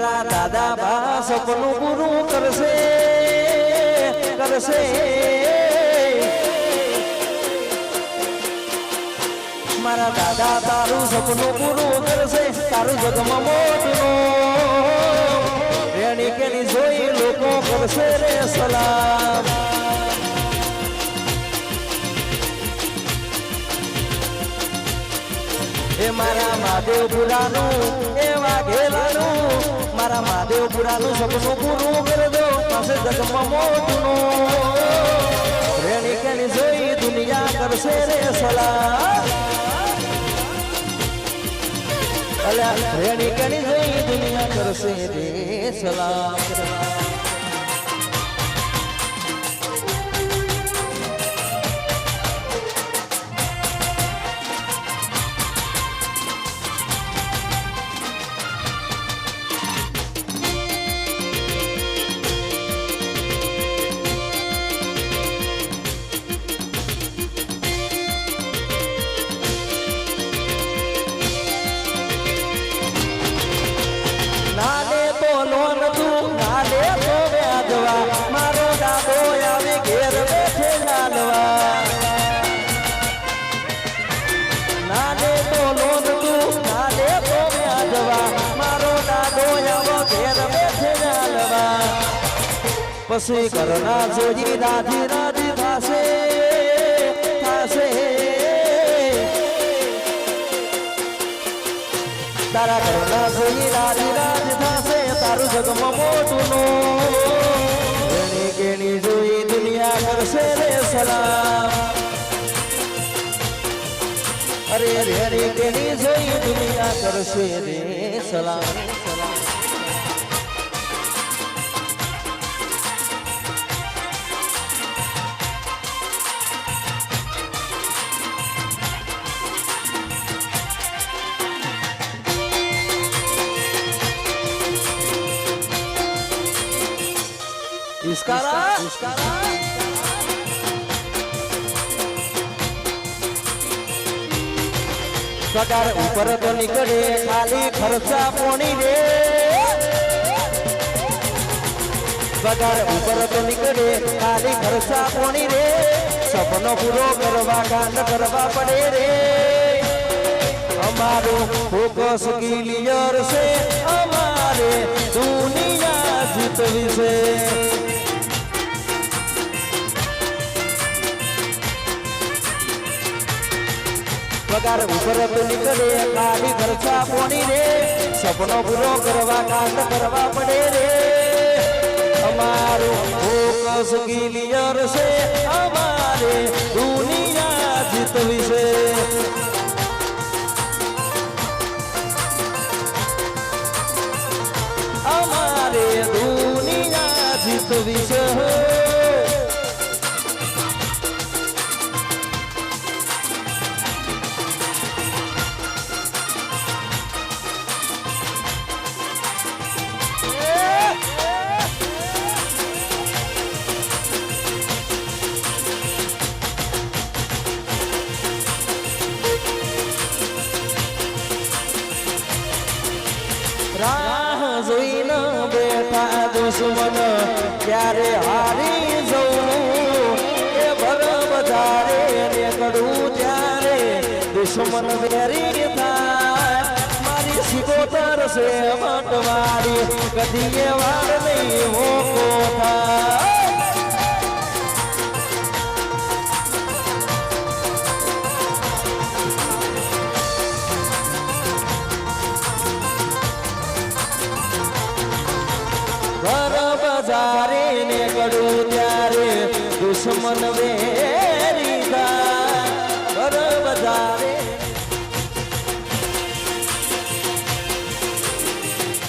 દાદા બા સપનું પૂરું કરશે કરશે. મારા દાદા તારું સપનું પૂરું કરશે, તારું જગમાં મોટું. રેણી કેની જોઈ લોકો કરશે રે સલામ એ મારા મહાદેવપુરાનું એ વાઘેલાનું મારા મહાદેવપુરાનું સપનું પૂરું કરી દો, પાસે જગમાં મોટનું રેણી કેની જોઈ દુનિયા કરશે રે અલ્યા, રેણી કેની જોઈ દુનિયા કરશે રે સલામ પછી કરના જોજી રાજી રાજી પાસે પાસે તારા કરના જોઈ રાધી રાજ પાસે તારું જગમાં મોટું નો. રેણી કેણી જોઈ દુનિયા કરશે રે સલામ. અરે રે રે તેની જોઈ દુનિયા કરશે રે સલામ. ઇસ્કારા પગાર ઉપર તો નીકળે ખાલી ખર્ચા પોણી રે પગાર ઉપર તો નીકળે ખાલી ખર્ચા પોણી રે સપનો પૂરો કરવા કાંડ કરવા પડે રે અમારો ફોકસ ક્લિયર છે અમારે દુનિયા જીતવી છે પગાર ઉપરત નીકળે, ખાલી ખર્ચા પોણી રે. સપનો પૂરો કરવા કાંત કરવા પડે રે. અમારું ફોકસ ક્લિયર છે. અમારે દુનિયા જીતવી છે. અમારે દુશ્મન ક્યારે હારી જવું? એ ભર વધારે ને કડવું ત્યારે દુશ્મન વેરી થાય. મારી સિકોતર છે મટવારી કદી એ વાર નહીં મોકો થાય. દુશ્મન વેરી કર